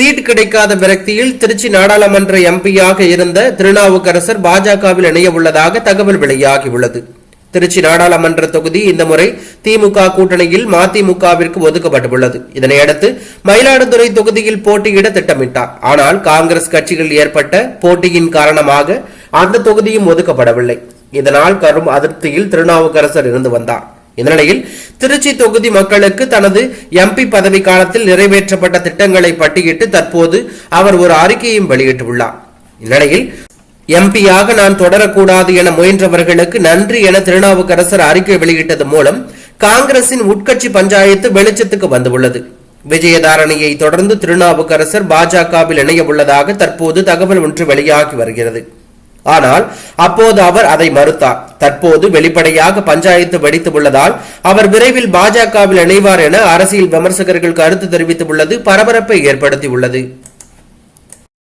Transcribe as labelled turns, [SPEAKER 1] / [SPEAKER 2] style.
[SPEAKER 1] Seat கிடைக்காத விரக்தியில் திருச்சி நாடாளுமன்ற எம்பியாக இருந்த திருநாவுக்கரசர் பாஜகவில் இணைய உள்ளதாக தகவல் வெளியாகியுள்ளது. திருச்சி நாடாளுமன்ற தொகுதி இந்த முறை திமுக கூட்டணியில் மதிமுகவிற்கு ஒதுக்கப்பட்டுள்ளது. இதனையடுத்து மயிலாடுதுறை தொகுதியில் போட்டியிட திட்டமிட்டார். ஆனால் காங்கிரஸ் கட்சியில் ஏற்பட்ட போட்டியின் காரணமாக அந்த தொகுதியும் ஒதுக்கப்படவில்லை. இதனால் கரும் அதிருப்தியில் திருநாவுக்கரசர் இருந்து வந்தார். இந்த நிலையில் திருச்சி தொகுதி மக்களுக்கு தனது எம்பி பதவி காலத்தில் நிறைவேற்றப்பட்ட திட்டங்களை பட்டியிட்டு தற்போது அவர் ஒரு அறிக்கையும் வெளியிட்டுள்ளார். இந்நிலையில் எம்பியாக நான் தொடரக்கூடாது என முயன்றவர்களுக்கு நன்றி என திருநாவுக்கரசர் அறிக்கை வெளியிட்டது மூலம் காங்கிரசின் உட்கட்சி பஞ்சாயத்து வெளிச்சத்துக்கு வந்துள்ளது. விஜயதாரணியை தொடர்ந்து திருநாவுக்கரசர் பாஜகவில் இணைய உள்ளதாக தற்போது தகவல் ஒன்று வெளியாகி வருகிறது. ஆனால் அப்போது அவர் அதை மறுத்தார். தற்போது வெளிப்படையாக பஞ்சாயத்து வெடித்து உள்ளதால் அவர் விரைவில் பாஜகவில் இணைவார் என அரசியல் விமர்சகர்கள் கருத்து தெரிவித்துள்ளது பரபரப்பை ஏற்படுத்தியுள்ளது